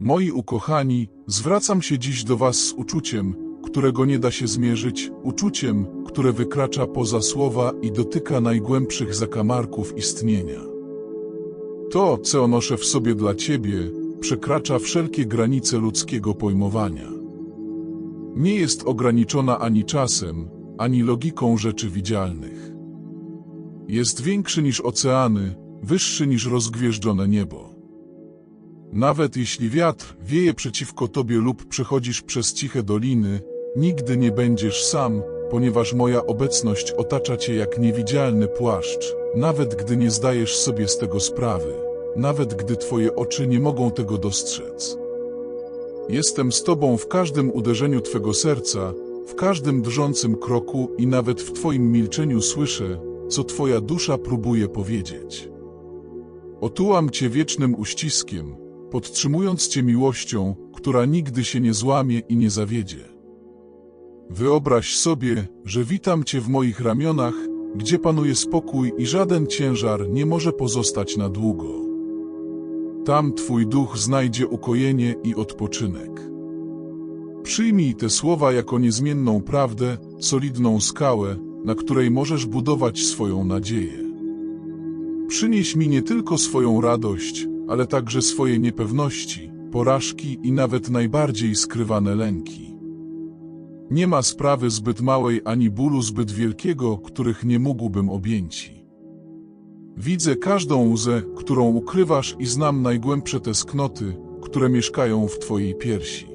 Moi ukochani, zwracam się dziś do Was z uczuciem, którego nie da się zmierzyć, uczuciem, które wykracza poza słowa i dotyka najgłębszych zakamarków istnienia. To, co noszę w sobie dla Ciebie, przekracza wszelkie granice ludzkiego pojmowania. Nie jest ograniczona ani czasem, ani logiką rzeczy widzialnych. Jest większy niż oceany, wyższy niż rozgwieżdżone niebo. Nawet jeśli wiatr wieje przeciwko tobie lub przechodzisz przez ciche doliny, nigdy nie będziesz sam, ponieważ moja obecność otacza cię jak niewidzialny płaszcz, nawet gdy nie zdajesz sobie z tego sprawy, nawet gdy twoje oczy nie mogą tego dostrzec. Jestem z tobą w każdym uderzeniu twego serca, w każdym drżącym kroku i nawet w twoim milczeniu słyszę, co twoja dusza próbuje powiedzieć. Otułam cię wiecznym uściskiem, podtrzymując cię miłością, która nigdy się nie złamie i nie zawiedzie. Wyobraź sobie, że witam cię w moich ramionach, gdzie panuje spokój i żaden ciężar nie może pozostać na długo. Tam twój duch znajdzie ukojenie i odpoczynek. Przyjmij te słowa jako niezmienną prawdę, solidną skałę, na której możesz budować swoją nadzieję. Przynieś mi nie tylko swoją radość, ale także swoje niepewności, porażki i nawet najbardziej skrywane lęki. Nie ma sprawy zbyt małej ani bólu zbyt wielkiego, których nie mógłbym objęci. Widzę każdą łzę, którą ukrywasz i znam najgłębsze tęsknoty, które mieszkają w twojej piersi.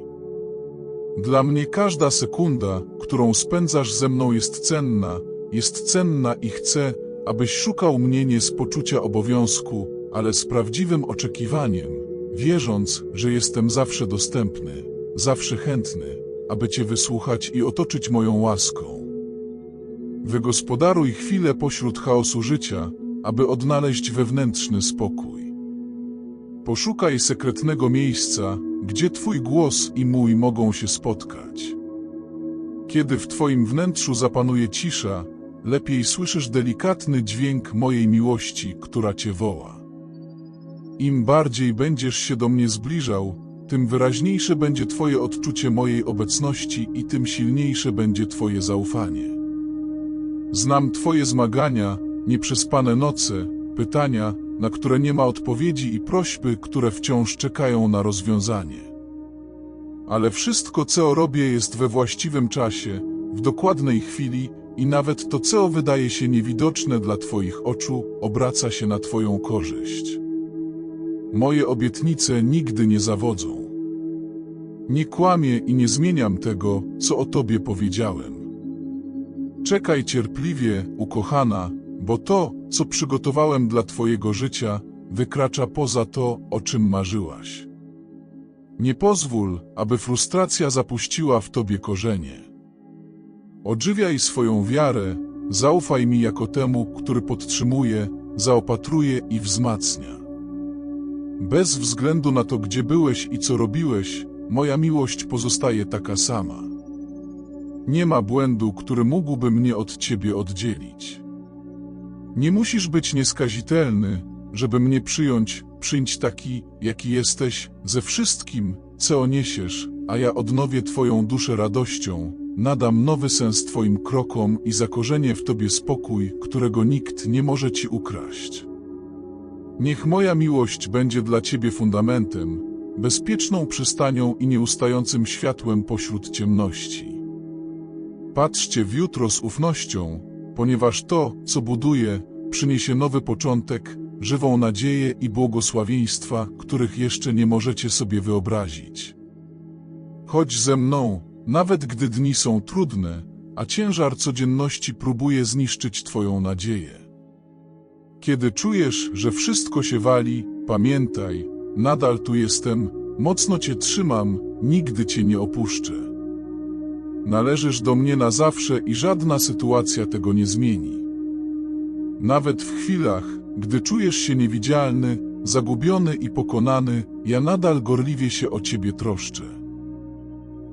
Dla mnie każda sekunda, którą spędzasz ze mną jest cenna, jest cenna i chcę, abyś szukał mnie nie z poczucia obowiązku, ale z prawdziwym oczekiwaniem, wierząc, że jestem zawsze dostępny, zawsze chętny, aby Cię wysłuchać i otoczyć moją łaską. Wygospodaruj chwilę pośród chaosu życia, aby odnaleźć wewnętrzny spokój. Poszukaj sekretnego miejsca, gdzie Twój głos i mój mogą się spotkać. Kiedy w Twoim wnętrzu zapanuje cisza, lepiej słyszysz delikatny dźwięk mojej miłości, która Cię woła. Im bardziej będziesz się do mnie zbliżał, tym wyraźniejsze będzie Twoje odczucie mojej obecności i tym silniejsze będzie Twoje zaufanie. Znam Twoje zmagania, nieprzespane noce, pytania, na które nie ma odpowiedzi i prośby, które wciąż czekają na rozwiązanie. Ale wszystko, co robię, jest we właściwym czasie, w dokładnej chwili i nawet to, co wydaje się niewidoczne dla Twoich oczu, obraca się na Twoją korzyść. Moje obietnice nigdy nie zawodzą. Nie kłamię i nie zmieniam tego, co o Tobie powiedziałem. Czekaj cierpliwie, ukochana, bo to, co przygotowałem dla Twojego życia, wykracza poza to, o czym marzyłaś. Nie pozwól, aby frustracja zapuściła w Tobie korzenie. Odżywiaj swoją wiarę, zaufaj mi jako temu, który podtrzymuje, zaopatruje i wzmacnia. Bez względu na to, gdzie byłeś i co robiłeś, moja miłość pozostaje taka sama. Nie ma błędu, który mógłby mnie od ciebie oddzielić. Nie musisz być nieskazitelny, żeby mnie przyjąć, przyjdź taki, jaki jesteś, ze wszystkim, co niesiesz, a ja odnowię Twoją duszę radością, nadam nowy sens Twoim krokom i zakorzenię w Tobie spokój, którego nikt nie może Ci ukraść. Niech moja miłość będzie dla Ciebie fundamentem, bezpieczną przystanią i nieustającym światłem pośród ciemności. Patrzcie w jutro z ufnością, ponieważ to, co buduje, przyniesie nowy początek, żywą nadzieję i błogosławieństwa, których jeszcze nie możecie sobie wyobrazić. Chodź ze mną, nawet gdy dni są trudne, a ciężar codzienności próbuje zniszczyć Twoją nadzieję. Kiedy czujesz, że wszystko się wali, pamiętaj, nadal tu jestem, mocno Cię trzymam, nigdy Cię nie opuszczę. Należysz do mnie na zawsze i żadna sytuacja tego nie zmieni. Nawet w chwilach, gdy czujesz się niewidzialny, zagubiony i pokonany, ja nadal gorliwie się o Ciebie troszczę.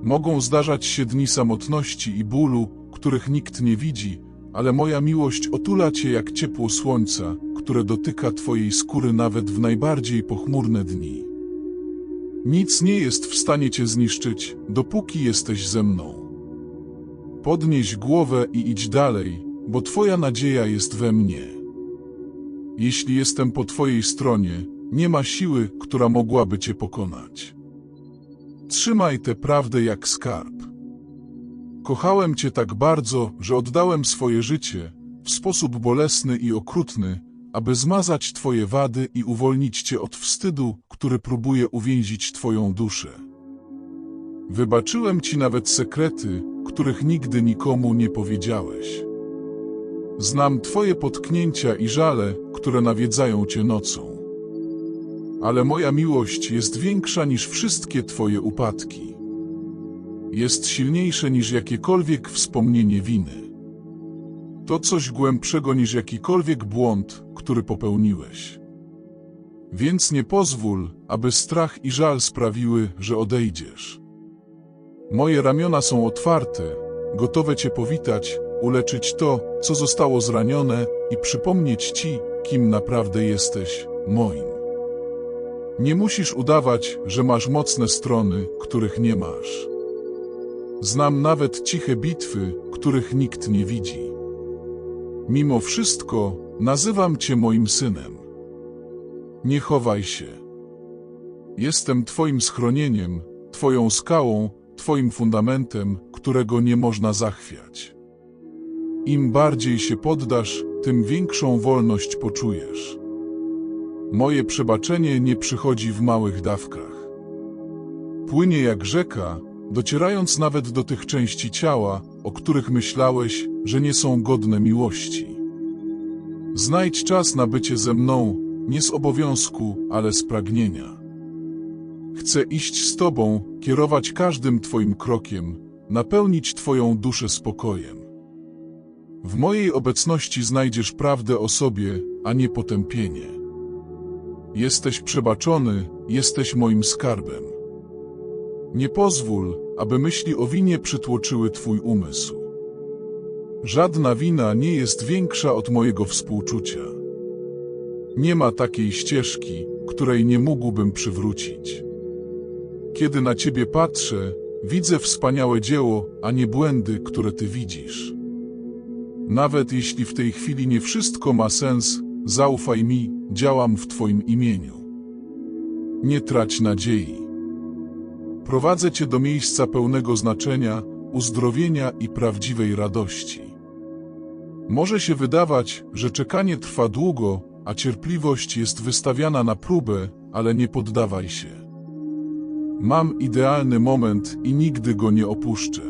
Mogą zdarzać się dni samotności i bólu, których nikt nie widzi, ale moja miłość otula Cię jak ciepło słońca, które dotyka Twojej skóry nawet w najbardziej pochmurne dni. Nic nie jest w stanie cię zniszczyć, dopóki jesteś ze mną. Podnieś głowę i idź dalej, bo twoja nadzieja jest we mnie. Jeśli jestem po twojej stronie, nie ma siły, która mogłaby cię pokonać. Trzymaj tę prawdę jak skarb. Kochałem cię tak bardzo, że oddałem swoje życie, w sposób bolesny i okrutny, aby zmazać twoje wady i uwolnić cię od wstydu, który próbuje uwięzić twoją duszę. Wybaczyłem ci nawet sekrety, których nigdy nikomu nie powiedziałeś. Znam twoje potknięcia i żale, które nawiedzają cię nocą. Ale moja miłość jest większa niż wszystkie twoje upadki. Jest silniejsze niż jakiekolwiek wspomnienie winy. To coś głębszego niż jakikolwiek błąd, który popełniłeś. Więc nie pozwól, aby strach i żal sprawiły, że odejdziesz. Moje ramiona są otwarte, gotowe Cię powitać, uleczyć to, co zostało zranione i przypomnieć Ci, kim naprawdę jesteś, moim. Nie musisz udawać, że masz mocne strony, których nie masz. Znam nawet ciche bitwy, których nikt nie widzi. Mimo wszystko, nazywam Cię moim synem. Nie chowaj się. Jestem Twoim schronieniem, Twoją skałą, Twoim fundamentem, którego nie można zachwiać. Im bardziej się poddasz, tym większą wolność poczujesz. Moje przebaczenie nie przychodzi w małych dawkach. Płynie jak rzeka, docierając nawet do tych części ciała, o których myślałeś, że nie są godne miłości. Znajdź czas na bycie ze mną, nie z obowiązku, ale z pragnienia. Chcę iść z Tobą, kierować każdym Twoim krokiem, napełnić Twoją duszę spokojem. W mojej obecności znajdziesz prawdę o sobie, a nie potępienie. Jesteś przebaczony, jesteś moim skarbem. Nie pozwól, aby myśli o winie przytłoczyły Twój umysł. Żadna wina nie jest większa od mojego współczucia. Nie ma takiej ścieżki, której nie mógłbym przywrócić. Kiedy na Ciebie patrzę, widzę wspaniałe dzieło, a nie błędy, które Ty widzisz. Nawet jeśli w tej chwili nie wszystko ma sens, zaufaj mi, działam w Twoim imieniu. Nie trać nadziei. Prowadzę Cię do miejsca pełnego znaczenia, uzdrowienia i prawdziwej radości. Może się wydawać, że czekanie trwa długo, a cierpliwość jest wystawiana na próbę, ale nie poddawaj się. Mam idealny moment i nigdy go nie opuszczę.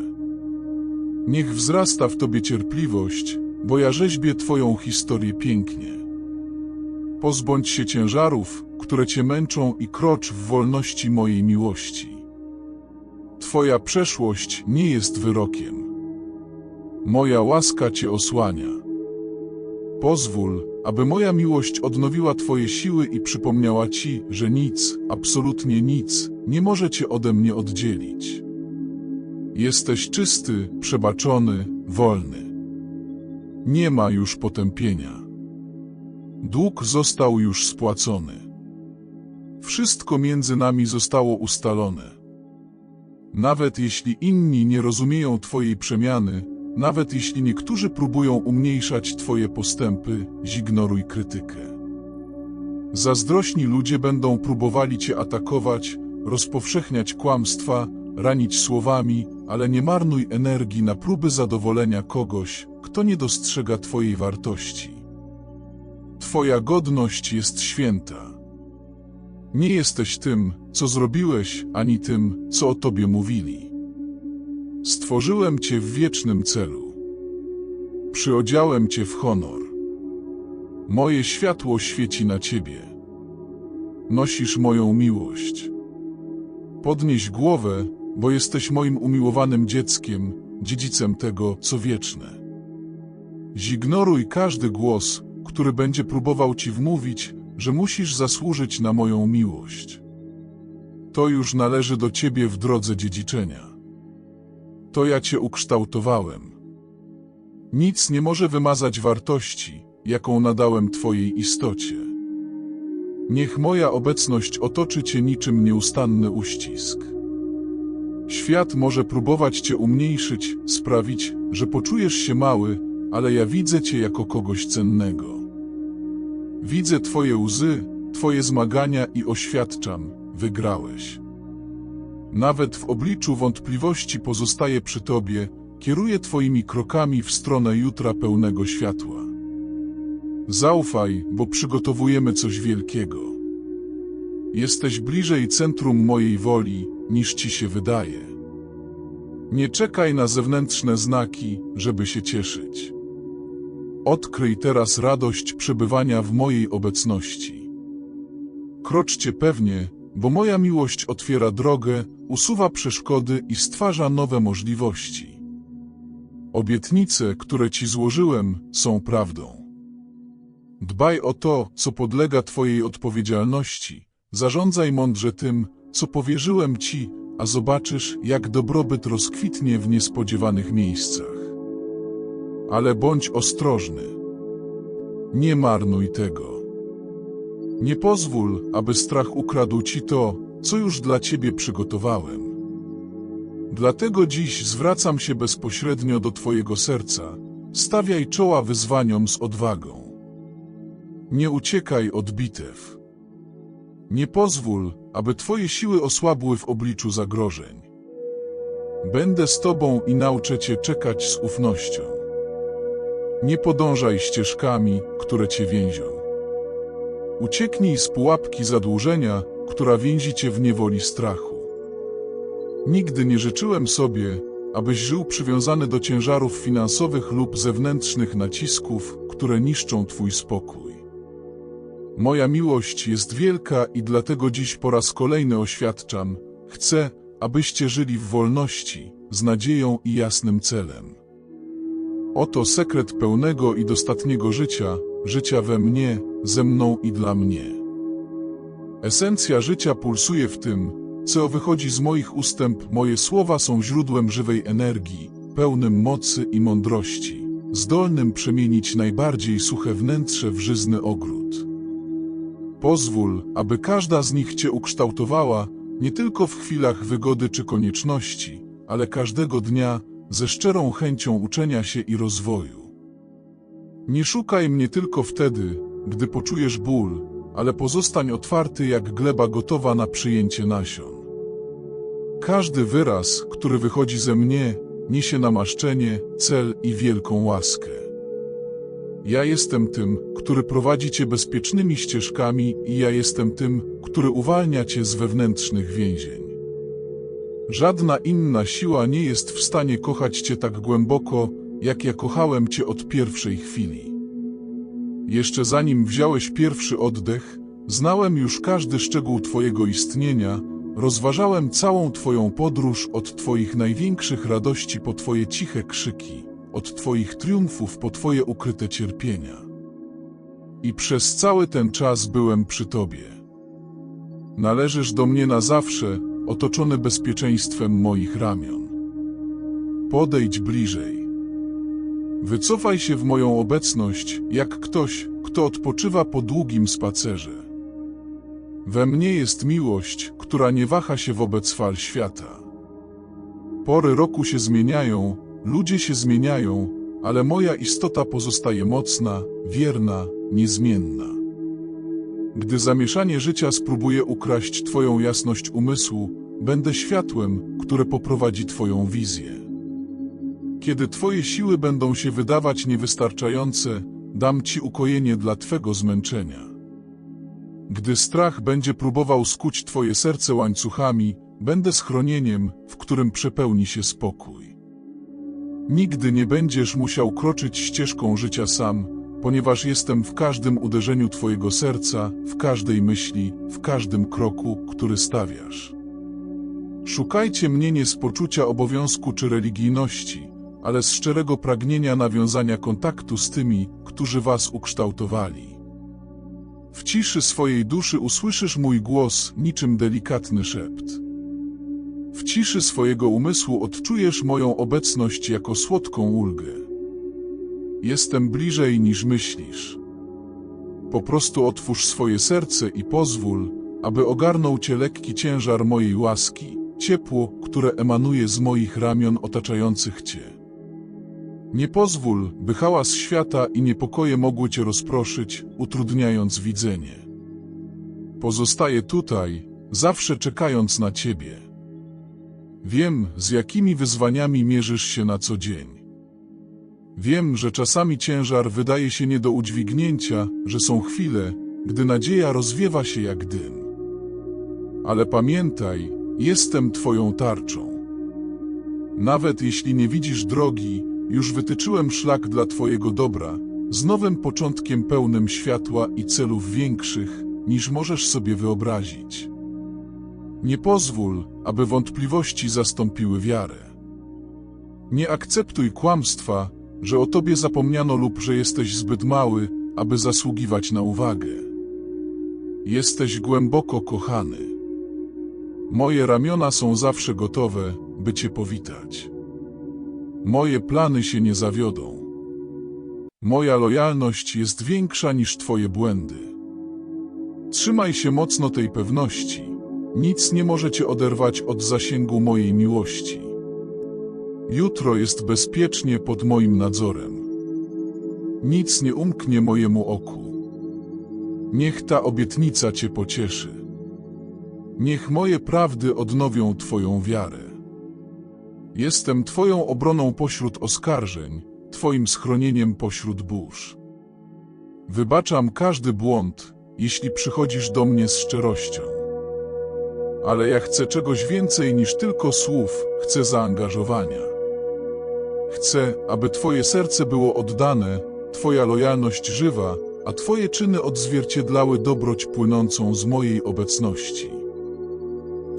Niech wzrasta w Tobie cierpliwość, bo ja rzeźbię Twoją historię pięknie. Pozbądź się ciężarów, które Cię męczą i krocz w wolności mojej miłości. Twoja przeszłość nie jest wyrokiem. Moja łaska Cię osłania. Pozwól, aby moja miłość odnowiła Twoje siły i przypomniała Ci, że nic, absolutnie nic, nie może Cię ode mnie oddzielić. Jesteś czysty, przebaczony, wolny. Nie ma już potępienia. Dług został już spłacony. Wszystko między nami zostało ustalone. Nawet jeśli inni nie rozumieją Twojej przemiany, nawet jeśli niektórzy próbują umniejszać Twoje postępy, zignoruj krytykę. Zazdrośni ludzie będą próbowali Cię atakować, rozpowszechniać kłamstwa, ranić słowami, ale nie marnuj energii na próby zadowolenia kogoś, kto nie dostrzega Twojej wartości. Twoja godność jest święta. Nie jesteś tym, co zrobiłeś, ani tym, co o Tobie mówili. Stworzyłem Cię w wiecznym celu. Przyodziałem Cię w honor. Moje światło świeci na Ciebie. Nosisz moją miłość. Podnieś głowę, bo jesteś moim umiłowanym dzieckiem, dziedzicem tego, co wieczne. Zignoruj każdy głos, który będzie próbował Ci wmówić, że musisz zasłużyć na moją miłość. To już należy do Ciebie w drodze dziedziczenia. To ja Cię ukształtowałem. Nic nie może wymazać wartości, jaką nadałem Twojej istocie. Niech moja obecność otoczy cię niczym nieustanny uścisk. Świat może próbować cię umniejszyć, sprawić, że poczujesz się mały, ale ja widzę cię jako kogoś cennego. Widzę twoje łzy, twoje zmagania i oświadczam, wygrałeś. Nawet w obliczu wątpliwości pozostaję przy tobie, kieruję twoimi krokami w stronę jutra pełnego światła. Zaufaj, bo przygotowujemy coś wielkiego. Jesteś bliżej centrum mojej woli, niż ci się wydaje. Nie czekaj na zewnętrzne znaki, żeby się cieszyć. Odkryj teraz radość przebywania w mojej obecności. Kroczcie pewnie, bo moja miłość otwiera drogę, usuwa przeszkody i stwarza nowe możliwości. Obietnice, które ci złożyłem, są prawdą. Dbaj o to, co podlega Twojej odpowiedzialności. Zarządzaj mądrze tym, co powierzyłem Ci, a zobaczysz, jak dobrobyt rozkwitnie w niespodziewanych miejscach. Ale bądź ostrożny. Nie marnuj tego. Nie pozwól, aby strach ukradł Ci to, co już dla Ciebie przygotowałem. Dlatego dziś zwracam się bezpośrednio do Twojego serca. Stawiaj czoła wyzwaniom z odwagą. Nie uciekaj od bitew. Nie pozwól, aby Twoje siły osłabły w obliczu zagrożeń. Będę z Tobą i nauczę Cię czekać z ufnością. Nie podążaj ścieżkami, które Cię więzią. Ucieknij z pułapki zadłużenia, która więzi Cię w niewoli strachu. Nigdy nie życzyłem sobie, abyś żył przywiązany do ciężarów finansowych lub zewnętrznych nacisków, które niszczą Twój spokój. Moja miłość jest wielka i dlatego dziś po raz kolejny oświadczam, chcę, abyście żyli w wolności, z nadzieją i jasnym celem. Oto sekret pełnego i dostatniego życia, życia we mnie, ze mną i dla mnie. Esencja życia pulsuje w tym, co wychodzi z moich ustęp, moje słowa są źródłem żywej energii, pełnym mocy i mądrości, zdolnym przemienić najbardziej suche wnętrze w żyzny ogród. Pozwól, aby każda z nich Cię ukształtowała, nie tylko w chwilach wygody czy konieczności, ale każdego dnia ze szczerą chęcią uczenia się i rozwoju. Nie szukaj mnie tylko wtedy, gdy poczujesz ból, ale pozostań otwarty jak gleba gotowa na przyjęcie nasion. Każdy wyraz, który wychodzi ze mnie, niesie namaszczenie, cel i wielką łaskę. Ja jestem tym, który prowadzi Cię bezpiecznymi ścieżkami i ja jestem tym, który uwalnia Cię z wewnętrznych więzień. Żadna inna siła nie jest w stanie kochać Cię tak głęboko, jak ja kochałem Cię od pierwszej chwili. Jeszcze zanim wziąłeś pierwszy oddech, znałem już każdy szczegół Twojego istnienia, rozważałem całą Twoją podróż od Twoich największych radości po Twoje ciche krzyki, od Twoich triumfów po Twoje ukryte cierpienia. I przez cały ten czas byłem przy Tobie. Należysz do mnie na zawsze, otoczony bezpieczeństwem moich ramion. Podejdź bliżej. Wycofaj się w moją obecność, jak ktoś, kto odpoczywa po długim spacerze. We mnie jest miłość, która nie waha się wobec fal świata. Pory roku się zmieniają, ludzie się zmieniają, ale moja istota pozostaje mocna, wierna, niezmienna. Gdy zamieszanie życia spróbuje ukraść Twoją jasność umysłu, będę światłem, które poprowadzi Twoją wizję. Kiedy Twoje siły będą się wydawać niewystarczające, dam Ci ukojenie dla Twego zmęczenia. Gdy strach będzie próbował skuć Twoje serce łańcuchami, będę schronieniem, w którym przepełni się spokój. Nigdy nie będziesz musiał kroczyć ścieżką życia sam, ponieważ jestem w każdym uderzeniu Twojego serca, w każdej myśli, w każdym kroku, który stawiasz. Szukajcie mnie nie z poczucia obowiązku czy religijności, ale z szczerego pragnienia nawiązania kontaktu z tymi, którzy Was ukształtowali. W ciszy swojej duszy usłyszysz mój głos niczym delikatny szept. W ciszy swojego umysłu odczujesz moją obecność jako słodką ulgę. Jestem bliżej niż myślisz. Po prostu otwórz swoje serce i pozwól, aby ogarnął cię lekki ciężar mojej łaski, ciepło, które emanuje z moich ramion otaczających cię. Nie pozwól, by hałas świata i niepokoje mogły cię rozproszyć, utrudniając widzenie. Pozostaję tutaj, zawsze czekając na ciebie. Wiem, z jakimi wyzwaniami mierzysz się na co dzień. Wiem, że czasami ciężar wydaje się nie do udźwignięcia, że są chwile, gdy nadzieja rozwiewa się jak dym. Ale pamiętaj, jestem Twoją tarczą. Nawet jeśli nie widzisz drogi, już wytyczyłem szlak dla Twojego dobra, z nowym początkiem pełnym światła i celów większych, niż możesz sobie wyobrazić. Nie pozwól, aby wątpliwości zastąpiły wiarę. Nie akceptuj kłamstwa, że o tobie zapomniano lub że jesteś zbyt mały, aby zasługiwać na uwagę. Jesteś głęboko kochany. Moje ramiona są zawsze gotowe, by cię powitać. Moje plany się nie zawiodą. Moja lojalność jest większa niż twoje błędy. Trzymaj się mocno tej pewności. Nic nie może cię oderwać od zasięgu mojej miłości. Jutro jest bezpiecznie pod moim nadzorem. Nic nie umknie mojemu oku. Niech ta obietnica cię pocieszy. Niech moje prawdy odnowią twoją wiarę. Jestem twoją obroną pośród oskarżeń, twoim schronieniem pośród burz. Wybaczam każdy błąd, jeśli przychodzisz do mnie z szczerością. Ale ja chcę czegoś więcej niż tylko słów, chcę zaangażowania. Chcę, aby Twoje serce było oddane, Twoja lojalność żywa, a Twoje czyny odzwierciedlały dobroć płynącą z mojej obecności.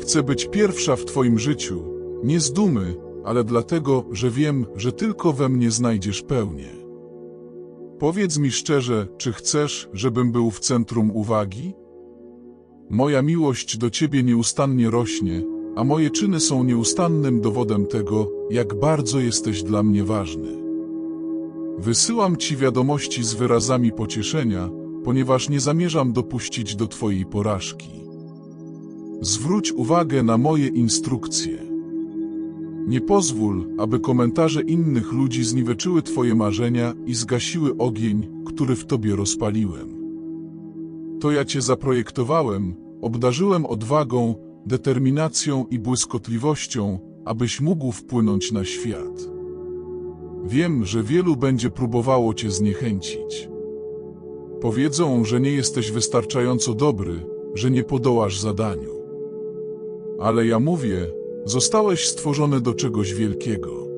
Chcę być pierwsza w Twoim życiu, nie z dumy, ale dlatego, że wiem, że tylko we mnie znajdziesz pełnię. Powiedz mi szczerze, czy chcesz, żebym był w centrum uwagi? Moja miłość do Ciebie nieustannie rośnie, a moje czyny są nieustannym dowodem tego, jak bardzo jesteś dla mnie ważny. Wysyłam Ci wiadomości z wyrazami pocieszenia, ponieważ nie zamierzam dopuścić do Twojej porażki. Zwróć uwagę na moje instrukcje. Nie pozwól, aby komentarze innych ludzi zniweczyły Twoje marzenia i zgasiły ogień, który w Tobie rozpaliłem. To ja Cię zaprojektowałem, obdarzyłem odwagą, determinacją i błyskotliwością, abyś mógł wpłynąć na świat. Wiem, że wielu będzie próbowało cię zniechęcić. Powiedzą, że nie jesteś wystarczająco dobry, że nie podołasz zadaniu. Ale ja mówię, zostałeś stworzony do czegoś wielkiego.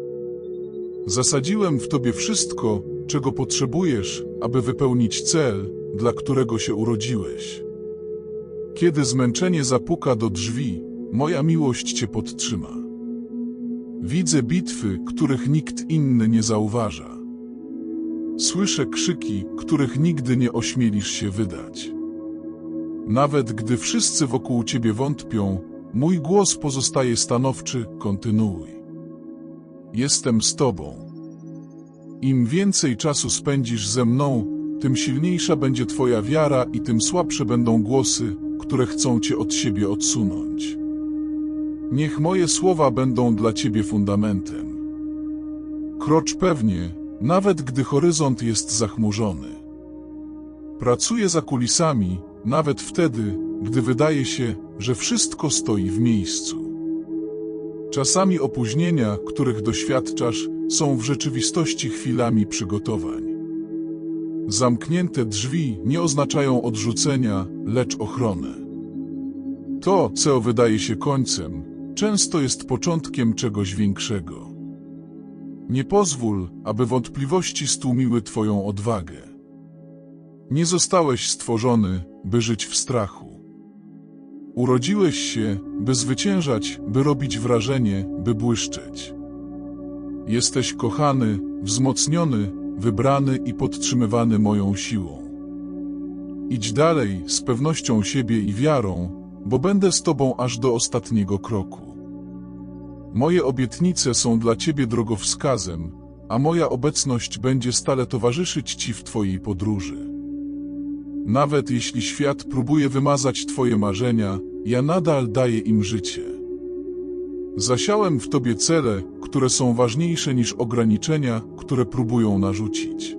Zasadziłem w tobie wszystko, czego potrzebujesz, aby wypełnić cel, dla którego się urodziłeś. Kiedy zmęczenie zapuka do drzwi, moja miłość cię podtrzyma. Widzę bitwy, których nikt inny nie zauważa. Słyszę krzyki, których nigdy nie ośmielisz się wydać. Nawet gdy wszyscy wokół ciebie wątpią, mój głos pozostaje stanowczy, kontynuuj. Jestem z tobą. Im więcej czasu spędzisz ze mną, tym silniejsza będzie twoja wiara i tym słabsze będą głosy, które chcą cię od siebie odsunąć. Niech moje słowa będą dla ciebie fundamentem. Krocz pewnie, nawet gdy horyzont jest zachmurzony. Pracuję za kulisami, nawet wtedy, gdy wydaje się, że wszystko stoi w miejscu. Czasami opóźnienia, których doświadczasz, są w rzeczywistości chwilami przygotowań. Zamknięte drzwi nie oznaczają odrzucenia, lecz ochronę. To, co wydaje się końcem, często jest początkiem czegoś większego. Nie pozwól, aby wątpliwości stłumiły Twoją odwagę. Nie zostałeś stworzony, by żyć w strachu. Urodziłeś się, by zwyciężać, by robić wrażenie, by błyszczeć. Jesteś kochany, wzmocniony, wybrany i podtrzymywany moją siłą. Idź dalej z pewnością siebie i wiarą, bo będę z Tobą aż do ostatniego kroku. Moje obietnice są dla Ciebie drogowskazem, a moja obecność będzie stale towarzyszyć Ci w Twojej podróży. Nawet jeśli świat próbuje wymazać Twoje marzenia, ja nadal daję im życie. Zasiałem w Tobie cele, które są ważniejsze niż ograniczenia, które próbują narzucić.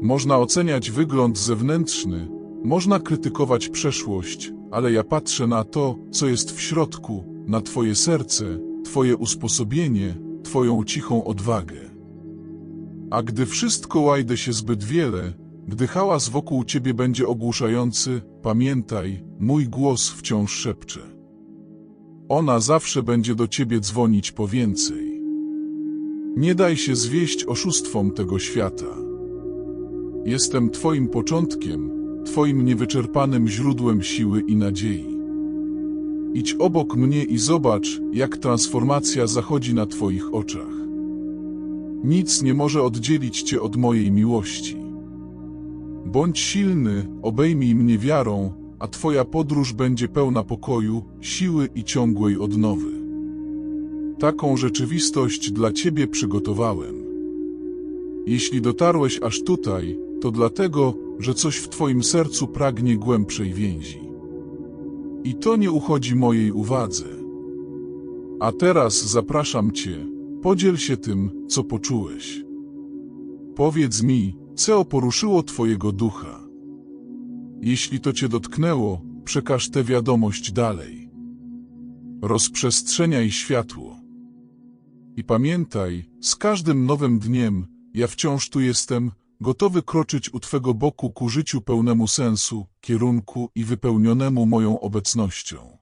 Można oceniać wygląd zewnętrzny, można krytykować przeszłość, ale ja patrzę na to, co jest w środku, na Twoje serce, Twoje usposobienie, Twoją cichą odwagę. A gdy wszystko łajdę się zbyt wiele, gdy hałas wokół Ciebie będzie ogłuszający, pamiętaj, mój głos wciąż szepcze. Ona zawsze będzie do Ciebie dzwonić po więcej. Nie daj się zwieść oszustwom tego świata. Jestem Twoim początkiem, Twoim niewyczerpanym źródłem siły i nadziei. Idź obok mnie i zobacz, jak transformacja zachodzi na Twoich oczach. Nic nie może oddzielić Cię od mojej miłości. Bądź silny, obejmij mnie wiarą, a Twoja podróż będzie pełna pokoju, siły i ciągłej odnowy. Taką rzeczywistość dla Ciebie przygotowałem. Jeśli dotarłeś aż tutaj, to dlatego, że coś w Twoim sercu pragnie głębszej więzi. I to nie uchodzi mojej uwadze. A teraz zapraszam Cię, podziel się tym, co poczułeś. Powiedz mi, co poruszyło Twojego ducha. Jeśli to Cię dotknęło, przekaż tę wiadomość dalej. Rozprzestrzeniaj światło. I pamiętaj, z każdym nowym dniem, ja wciąż tu jestem, gotowy kroczyć u Twego boku ku życiu pełnemu sensu, kierunku i wypełnionemu moją obecnością.